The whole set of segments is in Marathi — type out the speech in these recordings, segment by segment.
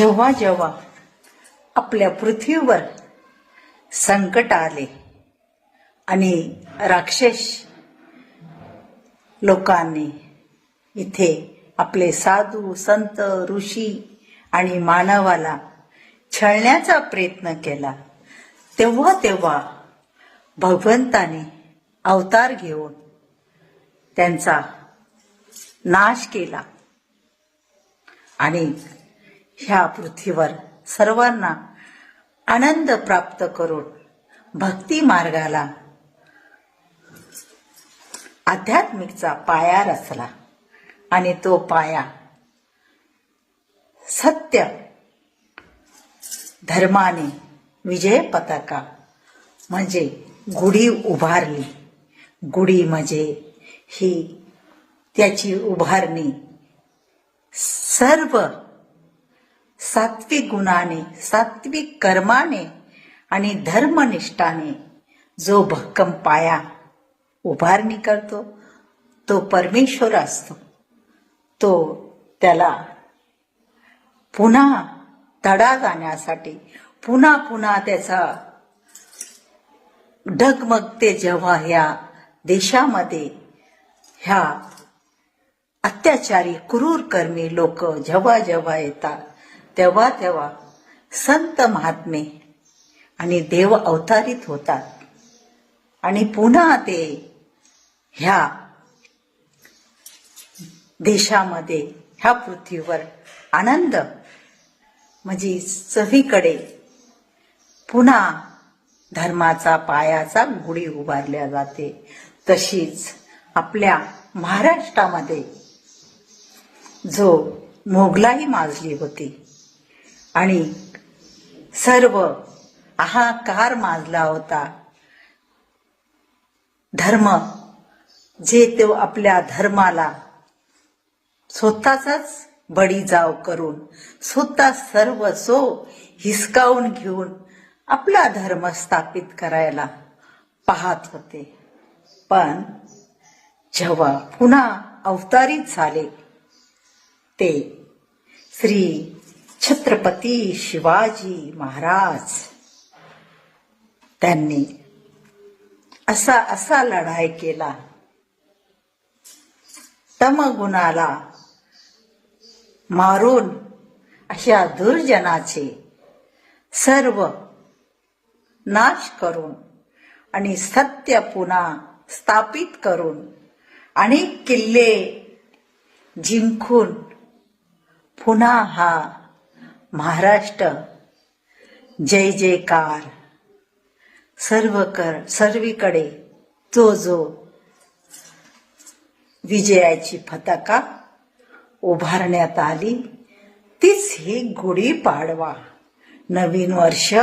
जेव्हा जेव्हा आपल्या पृथ्वीवर संकट आले आणि राक्षस लोकांनी इथे आपले साधू संत ऋषी आणि मानवाला छळण्याचा प्रयत्न केला. तेव्हा तेव्हा भगवंताने अवतार घेऊन त्यांचा नाश केला आणि ह्या पृथ्वीवर सर्वांना आनंद प्राप्त करून भक्ती मार्गाला आध्यात्मिकचा पाया रचला. आणि तो पाया सत्य धर्माने विजय पताका म्हणजे गुढी उभारली. गुढी म्हणजे ही त्याची उभारणी सर्व सात्विक गुणाने सात्विक कर्माने आणि धर्मनिष्ठाने जो भक्कम पाया उभारणी करतो तो परमेश्वर असतो. तो त्याला पुन्हा तडा जाण्यासाठी पुन्हा पुन्हा त्याचा ढगमगते जेव्हा ह्या देशामध्ये ह्या अत्याचारी क्रूर कर्मी लोक जेव्हा जेव्हा येतात तेव्हा तेव्हा संत महात्मे आणि देव अवतारित होतात. आणि पुन्हा ते ह्या देशामध्ये ह्या पृथ्वीवर आनंद म्हणजे सगळीकडे पुन्हा धर्माचा पायाचा गुढी उभारल्या जाते. तशीच आपल्या महाराष्ट्रामध्ये जो मोगलाई माजली होती. आणि सर्व आहाकार माजला होता. धर्म जे तो आपल्या धर्माला स्वतःचाच बळीजाव करून स्वतः सर्व सो हिसकावून घेऊन आपला धर्म स्थापित करायला पाहत होते. पण जेव्हा पुन्हा अवतारित झाले ते श्री छत्रपती शिवाजी महाराज त्यांनी असा असा लढाई केला. तमगुणाला मारून अशा दुर्जनाचे सर्व नाश करून आणि सत्य पुन्हा स्थापित करून अनेक किल्ले जिंकून पुन्हा हा महाराष्ट्र. जय जयकार. सर्व कर सर्वीकडे जो जो विजयाची फताका उभारण्यात आली तीच ही गुढी पाडवा. नवीन वर्ष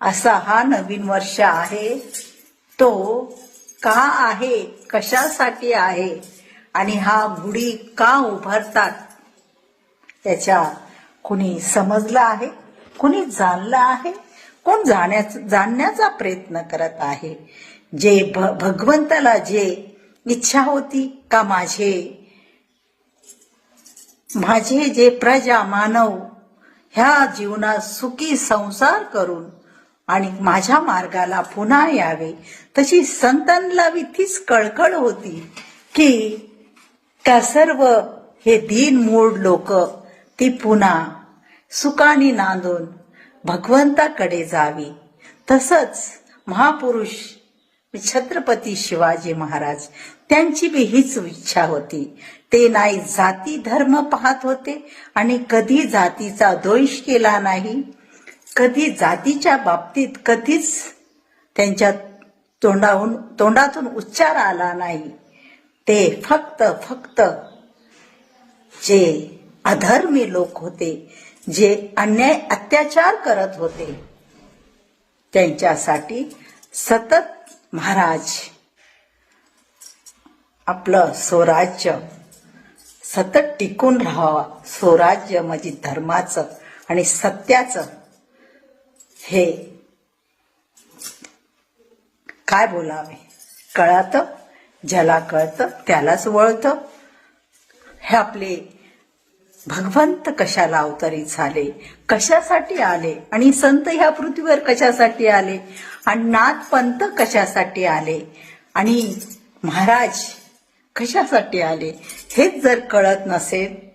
असा हा नवीन वर्ष आहे. तो का आहे कशासाठी आहे आणि हा गुढी का उभारतात त्याच्या कुणी समजलं आहे कुणी जाणलं आहे कोण जाण्याचा जाणण्याचा प्रयत्न करत आहे. जे भ भगवंताला जे इच्छा होती का माझे माझे जे प्रजा मानव ह्या जीवनात सुखी संसार करून आणि माझ्या मार्गाला पुन्हा यावे तशी संतांना तीच कळकळ होती की का सर्व हे दीन मूळ लोक ती पुन्हा सुखाने नांदून भगवंताकडे जावी. तसंच महापुरुष छत्रपती शिवाजी महाराज त्यांची बी हीच इच्छा होती. ते नाही जाती धर्म पाहत होते आणि कधी जातीचा द्वेष केला नाही. कधी जातीच्या बाबतीत कधीच त्यांच्या तोंडाहून तोंडातून उच्चार आला नाही. ते फक्त फक्त जे अधर्मी लोक होते जे अन्याय अत्याचार करत होते. त्यांच्यासाठी सतत महाराज आपलं स्वराज्य सतत टिकून राहावा. स्वराज्य म्हणजे धर्माचं आणि सत्याचं. हे काय बोलावे? कळत? ज्याला कळतं त्यालाच वळतं. हे आपले भगवंत कशाला अवतरित झाले? कशासाठी आले? आणि संत ह्या पृथ्वीवर कशासाठी आले? आणि नाथपंत कशासाठी आले? आणि महाराज कशासाठी आले? हेच जर कळत नसेल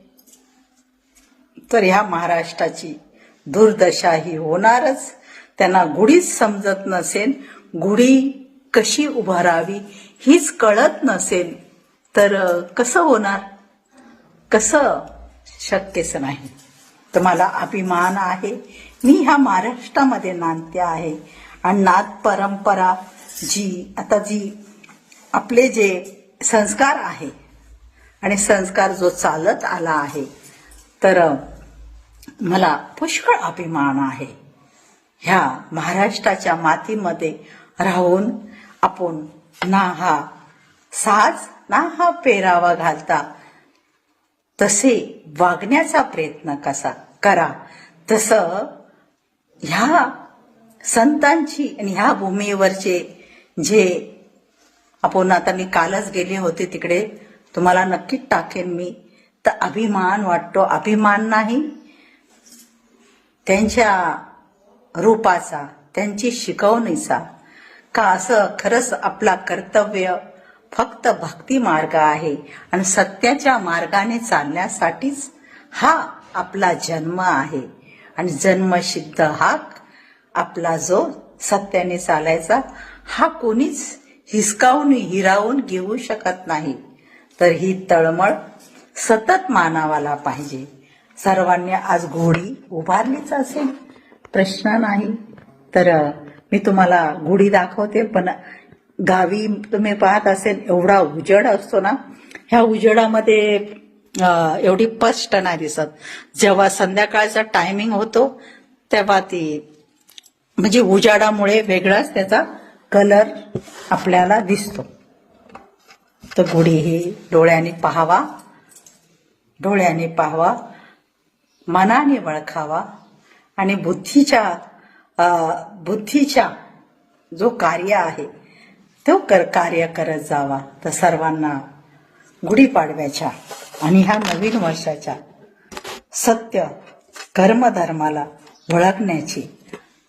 तर ह्या महाराष्ट्राची दुर्दशा ही होणारच. त्यांना गुढीच समजत नसेल गुढी कशी उभारावी हीच कळत नसेल तर कसं होणार? कसं? शक्यच नाही. तर मला अभिमान आहे. मी ह्या महाराष्ट्रामध्ये नांदते आहे. आणि नाद परंपरा जी आता जी आपले जे संस्कार आहे आणि संस्कार जो चालत आला आहे तर मला पुष्कळ अभिमान आहे. ह्या महाराष्ट्राच्या मातीमध्ये राहून आपण ना हा साज ना हा पेरावा घालता तसे वागण्याचा प्रयत्न कसा करा. तसं ह्या संतांची आणि ह्या भूमीवरचे जे आपण आता मी कालच गेले होते तिकडे तुम्हाला नक्कीच टाकेन मी. तर अभिमान वाटतो. अभिमान नाही त्यांच्या रूपाचा त्यांची शिकवणीचा. का असं खरंच आपला कर्तव्य फक्त भक्ती मार्ग आहे. आणि सत्याच्या मार्गाने चालण्यासाठीच हा आपला जन्म आहे. आणि जन्मसिद्ध हाक आपला जो सत्याने चालायचा हा कोणीच हिसकावून हिरावून घेऊ शकत नाही. तर ही तळमळ सतत मानावाला पाहिजे. सर्वांनी आज घोडी उभारलीच असेल? प्रश्न नाही. तर मी तुम्हाला गुढी दाखवते पण गावी तुम्ही पाहत असेल एवढा उजेड असतो ना ह्या उजेडामध्ये एवढी स्पष्ट नाही दिसत. जेव्हा संध्याकाळचा टायमिंग होतो तेव्हा ती म्हणजे उजाडामुळे वेगळाच त्याचा कलर आपल्याला दिसतो. तर गुढी ही डोळ्याने पाहावा डोळ्याने पाहावा मनाने वळखावा आणि बुद्धीच्या बुद्धीच्या जो कार्य आहे तो कर कार्य करत जावा. तर सर्वांना गुढीपाडव्याच्या आणि ह्या नवीन वर्षाच्या सत्य कर्मधर्माला ओळखण्याची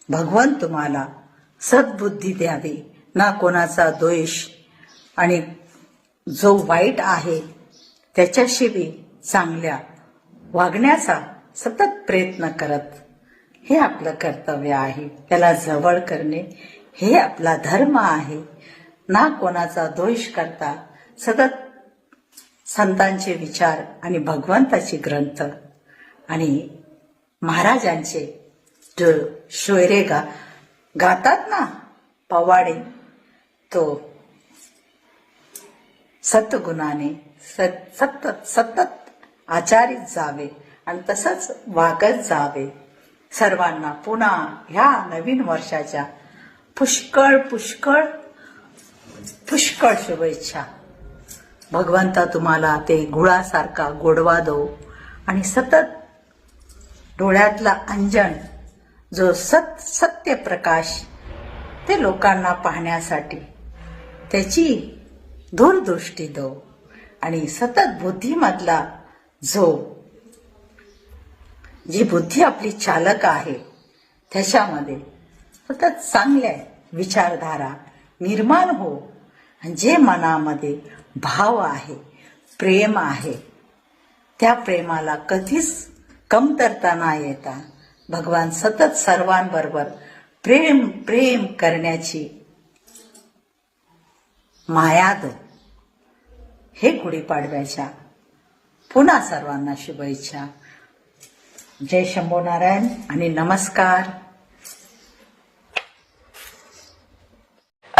भगवान तुम्हाला सद्बुद्धी द्यावी. ना कोणाचा द्वेष आणि जो वाईट आहे त्याच्याशी बी चांगल्या वागण्याचा सतत प्रयत्न करत हे आपलं कर्तव्य आहे. त्याला जवळ करणे हे आपला धर्म आहे. ना कोणाचा द्वेष करता सतत संतांचे विचार आणि भगवंताचे ग्रंथ. आणि महाराजांचे जो शोयरे गा गातात ना पवाडे तो सतगुणाने सत सतत सतत आचारित जावे आणि तसंच वागत जावे. सर्वांना पुन्हा ह्या नवीन वर्षाच्या पुष्कळ पुष्कळ पुष्कळ शुभेच्छा. भगवंता तुम्हाला ते गुळासारखा गोडवा दो आणि सतत डोळ्यातला अंजन जो सत सत्य प्रकाश ते लोकांना पाहण्यासाठी त्याची दूरदृष्टी दो आणि सतत बुद्धीमधला जो जी बुद्धी आपली चालक आहे त्याच्यामध्ये सतत चांगल्या विचारधारा निर्माण हो. जे मनामध्ये भाव आहे प्रेम आहे. त्या प्रेमाला कधीच कमतरता न येता भगवान सतत सर्वांबरोबर प्रेम प्रेम करण्याची मायाद हे गुढीपाडव्याच्या पुन्हा सर्वांना शुभेच्छा. जय शंभो नारायण आणि नमस्कार.